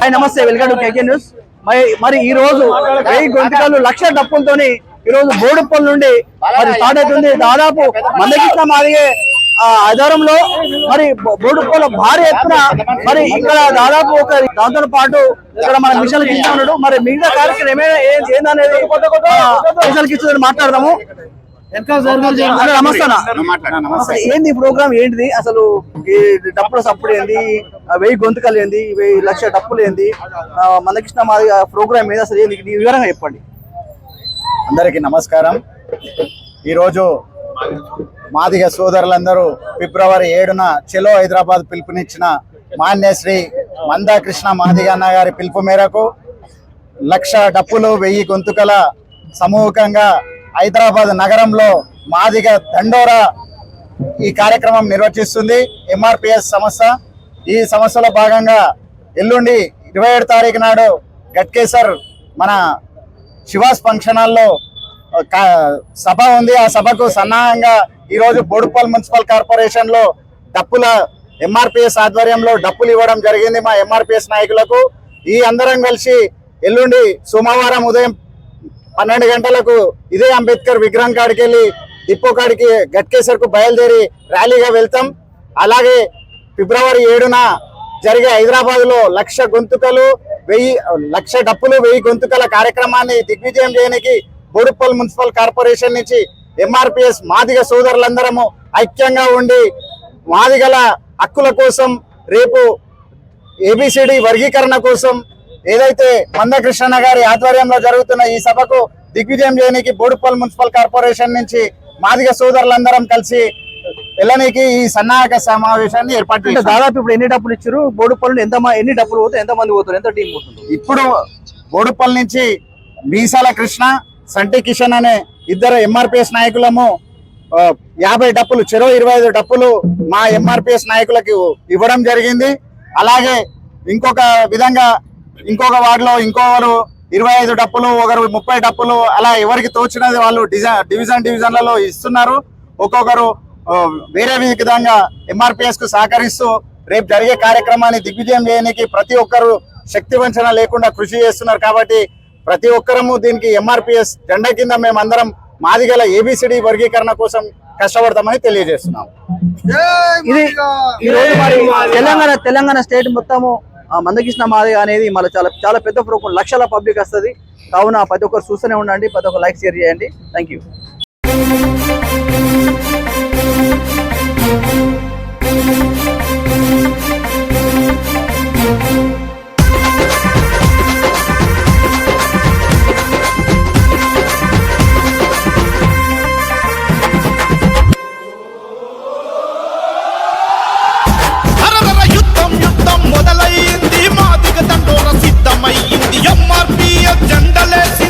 Hi నమస్తే welcome to KK news. మరి మరి ఈ రోజు వెయ్యి గొంతుకలు లక్ష డప్పులతోని ఈ రోజు బోడుప్పల నుండి మరి స్టార్ట్ అవుతుంది. దాదాపు మందకృష్ణ మాదిగే ఆధారంలో మరి బోడుప్పల భారీ ఎత్తున మరి ఇక్కడ దాదాపు ఒక దాంతో పాటు ఇక్కడ మన మిషన్ ఉన్నాడు మరి మిగతా కార్యక్రమం ఏమైనా ఏ- ఏందనేది మిషన్ కిచ్చుదని మాట్లాడదాము. ఏంది ప్రోగ్రామ్? ఏంటిది? అసలు ఈ డప్పుల సప్పుడు ఏంది? వెయ్యి గొంతుకలు ఏంది? వెయ్యి లక్ష డప్పులు ఏంది? మందకృష్ణ మాది ప్రోగ్రామ్ ఏంది? అసలు ఏంది? ఈ వివరంగా చెప్పండి. అందరికీ నమస్కారం. ఈరోజు మాదిగ సోదరులందరూ ఫిబ్రవరి ఏడున చెలో హైదరాబాద్ పిలుపునిచ్చిన మాన్యశ్రీ మందాకృష్ణ మాదిగ అన్న గారి పిలుపు మేరకు లక్ష డప్పులు వెయ్యి గొంతుకల సమూహంగా హైదరాబాద్ నగరంలో మాదిగ దండోరా ఈ కార్యక్రమం నిర్వహిస్తుంది ఎంఆర్పిఎస్ సంస్థ. ఈ సంస్థలో భాగంగా ఎల్లుండి ఇరవై ఏడు తారీఖు నాడు గట్కేసర్ మన శివాస్ ఫంక్షన్ హాల్లో కా- సభ ఉంది. ఆ సభకు సన్నాహంగా ఈరోజు బోడుపల్ మున్సిపల్ కార్పొరేషన్లో డప్పుల ఎంఆర్పిఎస్ ఆధ్వర్యంలో డప్పులు ఇవ్వడం జరిగింది మా ఎంఆర్పిఎస్ నాయకులకు. ఈ అందరం కలిసి ఎల్లుండి సోమవారం ఉదయం పన్నెండు గంటలకు ఇదే అంబేద్కర్ విగ్రహం కాడికి వెళ్ళి డిపో కాడికి గట్కేసర్కు బయలుదేరి ర్యాలీగా వెళ్తాం. అలాగే ఫిబ్రవరి ఏడున జరిగే హైదరాబాద్లో లక్ష గొంతుకలు వెయ్యి లక్ష డప్పులు వెయ్యి గొంతుకల కార్యక్రమాన్ని దిగ్విజయం చేయడానికి బోడుప్పల్ మున్సిపల్ కార్పొరేషన్ నుంచి ఎంఆర్పిఎస్ మాదిగ సోదరులందరము ఐక్యంగా ఉండి మాదిగల హక్కుల కోసం రేపు ఏబిసిడి వర్గీకరణ కోసం ఏదైతే మందకృష్ణ గారి ఆధ్వర్యంలో జరుగుతున్న ఈ సభకు దిగ్విజయం చేయడానికి బోడుప్పల్ మున్సిపల్ కార్పొరేషన్ నుంచి మాదిగ సోదరులందరం కలిసి వెళ్ళనీకి ఈ సన్నాహక సమావేశాన్ని ఏర్పాటు. దాదాపు ఇప్పుడు ఎన్ని డప్పులు ఇచ్చారు? బోడుపల్లి ఎంత ఎన్ని డప్పులు పోతాయి? ఎంత మంది పోతారు? ఎంత టీం పోతుంది? ఇప్పుడు బోడుప్పల్ నుంచి మీసాల కృష్ణ సంటి కిషన్ అనే ఇద్దరు ఎంఆర్పిఎస్ నాయకులము యాభై డప్పులు చెరో ఇరవై ఐదు డప్పులు మా ఎంఆర్పిఎస్ నాయకులకు ఇవ్వడం జరిగింది. అలాగే ఇంకొక విధంగా ఇంకొక వార్డులో ఇంకొకరు ఇరవై ఐదు డప్పులు ఒకరు ముప్పై డప్పులు అలా ఎవరికి తోచినది వాళ్ళు డిజైన్ డివిజన్ డివిజన్లలో ఇస్తున్నారు. ఒక్కొక్కరు వేరే విధంగా ఎంఆర్పిఎస్కు సహకరిస్తూ రేపు జరిగే కార్యక్రమాన్ని దిగ్విజయం చేయడానికి ప్రతి ఒక్కరు శక్తి వంచన లేకుండా కృషి చేస్తున్నారు కాబట్టి ప్రతి ఒక్కరము దీనికి ఎంఆర్పిఎస్ జెండా కింద మేమందరం మాదిగల ఏబిసిడి వర్గీకరణ కోసం కష్టపడతామని తెలియజేస్తున్నాం. ఇది మరి తెలంగాణ తెలంగాణ స్టేట్ మొత్తము మందకృష్ణ మాది అనేది మళ్ళీ చాలా చాలా పెద్ద ప్రోగ్రాం లక్షల పబ్లిక్ వస్తుంది. కావున ప్రతి ఒక్కరు చూస్తూనే ఉండండి ప్రతి ఒక్కరు లైక్ షేర్ చేయండి. థ్యాంక్ యూ అయ్యింది ఎంఆర్పీ జెండలేసి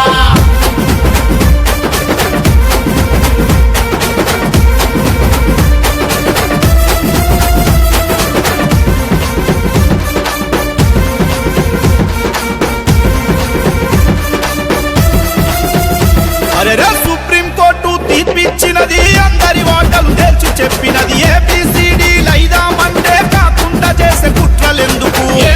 చెప్పినది ఏబిసిడీలైదామంటే కాకుండా చేసే కుట్రలెందుకు? ఏ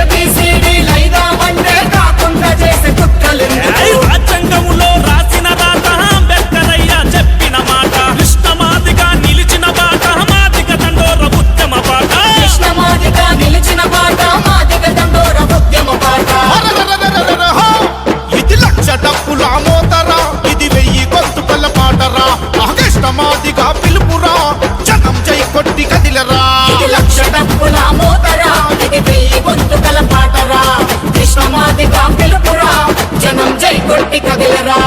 అది కాంపెల పురా. జనం జై కొట్టి కదిలరా